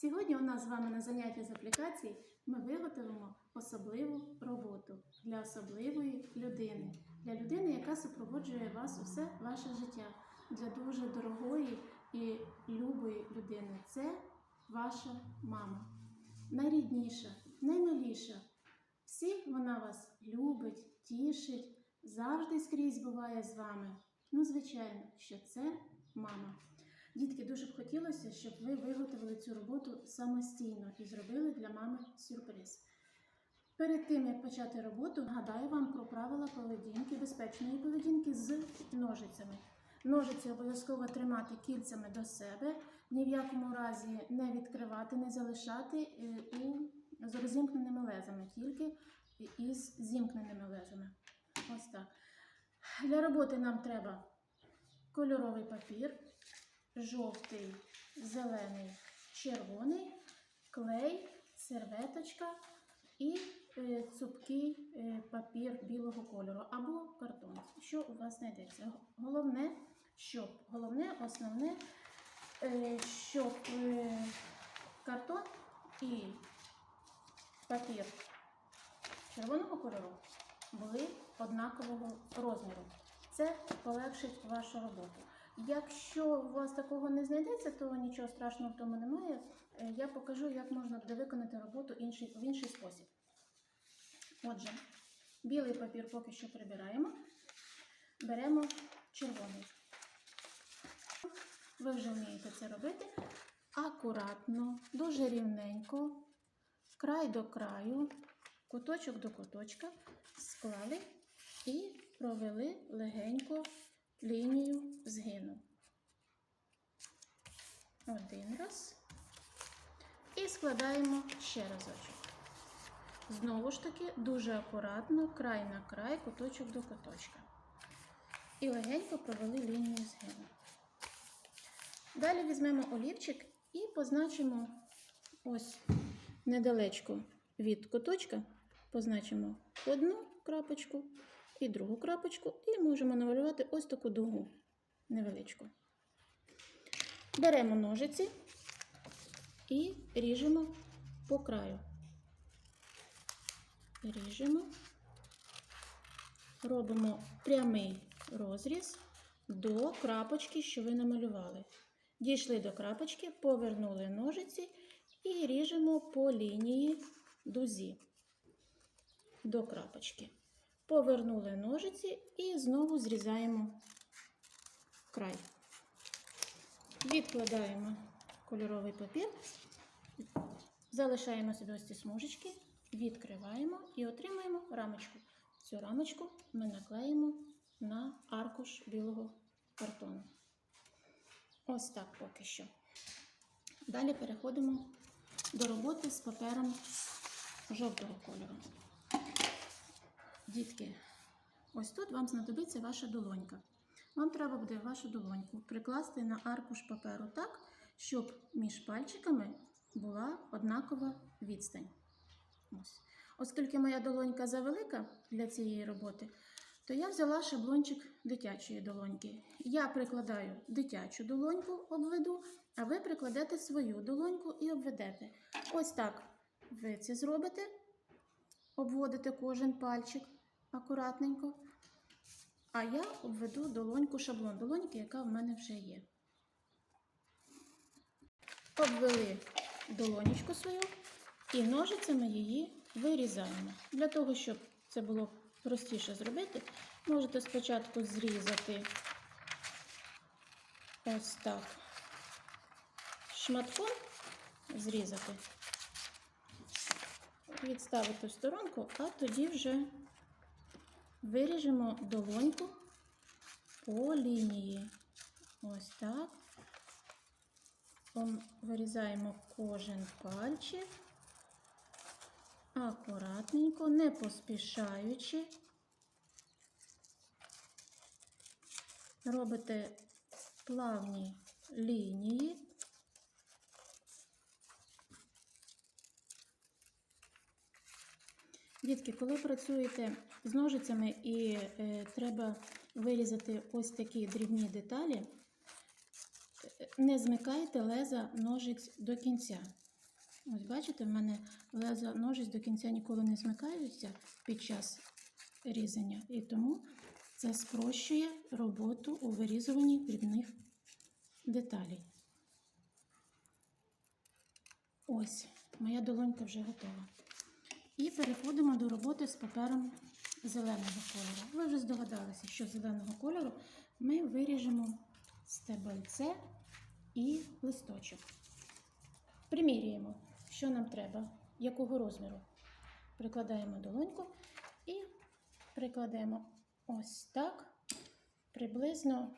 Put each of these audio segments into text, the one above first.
Сьогодні у нас з вами на занятті з аплікації ми виготовимо особливу роботу для особливої людини, для людини, яка супроводжує вас усе ваше життя, для дуже дорогої і любої людини. Це ваша мама. Найрідніша, наймиліша. Всіх вона вас любить, тішить, завжди скрізь буває з вами. Ну, звичайно, що це мама. Дітки, дуже б хотілося, щоб ви виготовили цю роботу самостійно і зробили для мами сюрприз. Перед тим, як почати роботу, нагадаю вам про правила поведінки, безпечної поведінки з ножицями. Ножиці обов'язково тримати кільцями до себе, ні в якому разі не відкривати, не залишати е, у, з розімкненими лезами, тільки із зімкненими лезами. Ось так. Для роботи нам треба кольоровий папір, жовтий, зелений, червоний, клей, серветочка і е, цупкий е, папір білого кольору або картон. Що у вас знайдеться? Головне, щоб головне, основне, е, щоб картон і папір червоного кольору були однакового розміру. Це полегшить вашу роботу. Якщо у вас такого не знайдеться, то нічого страшного в тому немає. Е, Я покажу, як можна буде виконати роботу в інший спосіб. Отже, білий папір поки що прибираємо, беремо червоний. Ви вже вмієте це робити. Акуратно, дуже рівненько, край до краю, куточок до куточка склали і провели легенько лінію згину. Один раз. І складаємо ще разочок. Знову ж таки, дуже акуратно, край на край, куточок до куточка. І легенько провели лінію згину. Далі візьмемо олівчик і позначимо ось недалечко від куточка, позначимо одну крапочку і другу крапочку, і можемо намалювати ось таку дугу невеличку. Беремо ножиці і ріжемо по краю. Ріжемо, робимо прямий розріз до крапочки, що ви намалювали. Дійшли до крапочки, повернули ножиці і ріжемо по лінії дузі до крапочки. Повернули ножиці і знову зрізаємо край. Відкладаємо кольоровий папір, залишаємо собі ось ці смужечки, відкриваємо і отримаємо рамочку. Цю рамочку ми наклеїмо на аркуш білого картону. Ось так поки що. Далі переходимо до роботи з папером жовтого кольору. Дітки, ось тут вам знадобиться ваша долонька. Вам треба буде вашу долоньку прикласти на аркуш паперу так, щоб між пальчиками була однакова відстань. Ось. Оскільки моя долонька завелика для цієї роботи, то я взяла шаблончик дитячої долоньки. Я прикладаю дитячу долоньку, обведу, а ви прикладете свою долоньку і обведете. Ось так ви це зробите, обводите кожен пальчик акуратненько. А я обведу долоньку шаблон долоньки, яка в мене вже є. Обвели долонечку свою і ножицями її вирізаємо. Для того, щоб це було простіше зробити, можете спочатку зрізати ось так шматком, зрізати, відставити в сторонку, а тоді вже виріжемо долоньку по лінії. Ось так. Вирізаємо кожен пальчик. Акуратненько, не поспішаючи. Робите плавні лінії. Дітки, коли працюєте з ножицями і е, треба вирізати ось такі дрібні деталі, е, не змикайте леза ножиць до кінця. Ось бачите, в мене леза ножиць до кінця ніколи не змикаються під час різання, і тому це спрощує роботу у вирізуванні дрібних деталей. Ось, моя долонька вже готова. І переходимо до роботи з папером зеленого кольору. Ви вже здогадалися, що зеленого кольору ми виріжемо стебельце і листочок. Примірюємо, що нам треба, якого розміру. Прикладаємо долоньку і прикладаємо ось так, приблизно,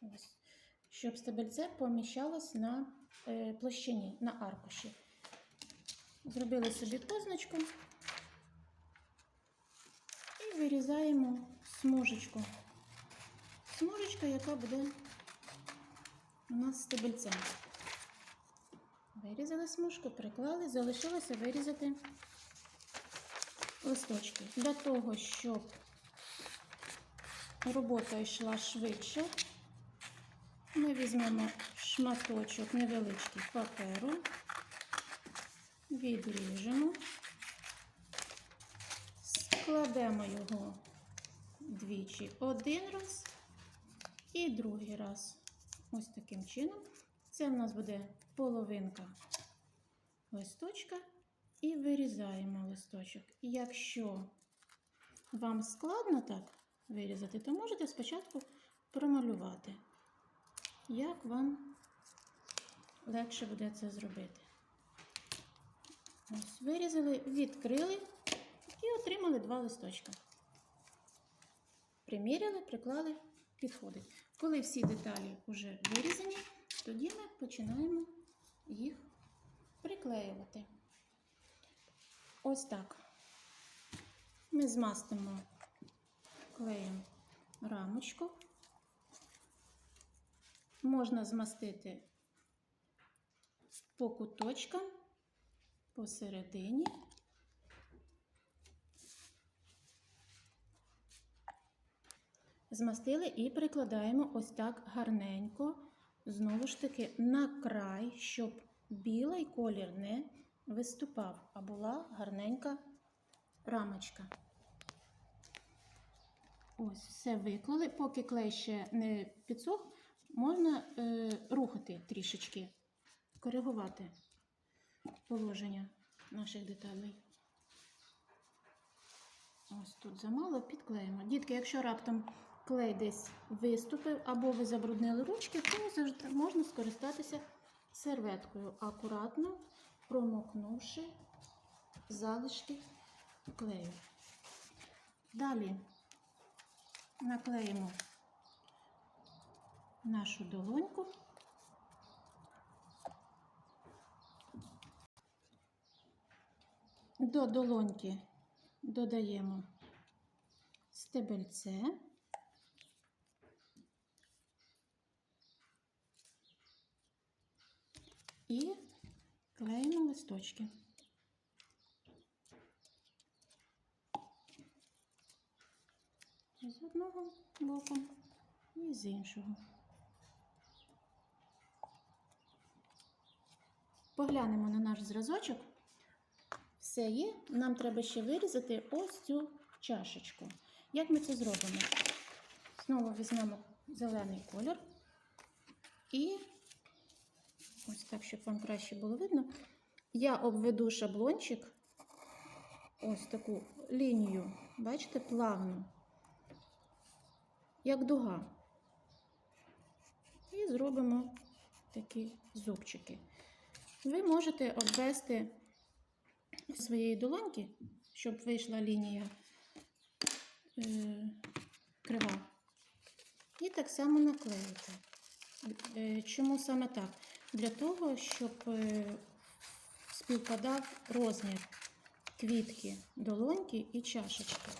ось, щоб стебельце поміщалось на е, площині, на аркуші. Зробили собі позначку і вирізаємо смужечку. Смужечка, яка буде у нас стебельцем. Вирізали смужку, приклали, залишилося вирізати листочки. Для того, щоб робота йшла швидше, ми візьмемо шматочок невеличкий паперу, відріжемо, складемо його двічі один раз і другий раз. Ось таким чином. Це в нас буде половинка листочка і вирізаємо листочок. Якщо вам складно так вирізати, то можете спочатку промалювати, як вам легше буде це зробити. Ось, вирізали, відкрили і отримали два листочка. Приміряли, приклали, підходить. Коли всі деталі вже вирізані, тоді ми починаємо їх приклеювати. Ось так. Ми змастимо клеєм рамочку. Можна змастити по куточкам, посередині. Змастили і прикладаємо ось так гарненько, знову ж таки, на край, щоб білий колір не виступав, а була гарненька рамочка. Ось, все виклали. Поки клей ще не підсох, можна е, рухати трішечки, коригувати положення наших деталей. Ось тут замало, підклеїмо. Дітки, якщо раптом клей десь виступив або ви забруднили ручки, то завжди можна скористатися серветкою, акуратно промокнувши залишки клею. Далі наклеїмо нашу долоньку. До долоньки додаємо стебельце. І клеїмо листочки. З одного боку і з іншого. Поглянемо на наш зразочок. Все є. Нам треба ще вирізати ось цю чашечку. Як ми це зробимо? Знову візьмемо зелений колір і ось так, щоб вам краще було видно, я обведу шаблончик, ось таку лінію, бачите, плавну, як дуга. І зробимо такі зубчики. Ви можете обвести своєї долоньки, щоб вийшла лінія е, крива. І так само наклеїти. Е, Чому саме так? Для того, щоб е, співпадав розмір квітки, долоньки і чашечки.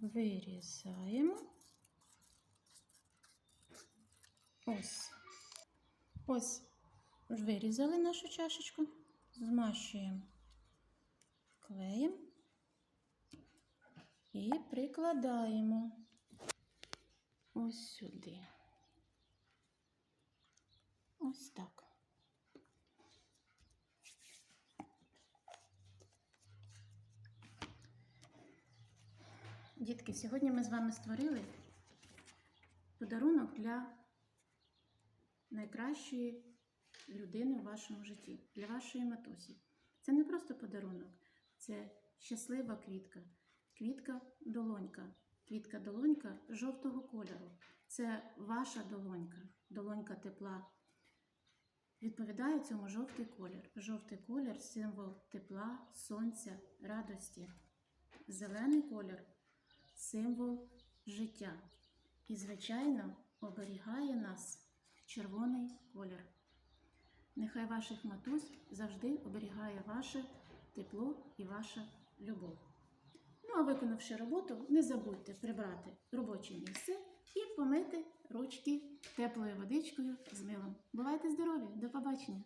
Вирізаємо. Ось. Ось Вирізали нашу чашечку, змащуємо клеєм і прикладаємо ось сюди. Ось так. Дітки, сьогодні ми з вами створили подарунок для найкращої людини в вашому житті, для вашої матусі. Це не просто подарунок, це щаслива квітка, квітка долонька, квітка долонька жовтого кольору. Це ваша долонька, долонька тепла. Відповідає цьому жовтий колір. Жовтий колір символ тепла, сонця, радості. Зелений колір символ життя. І, звичайно, оберігає нас червоний колір. Нехай ваших матусь завжди оберігає ваше тепло і ваша любов. Ну а виконавши роботу, не забудьте прибрати робоче місце і помити ручки теплою водичкою з милом. Бувайте здорові! До побачення!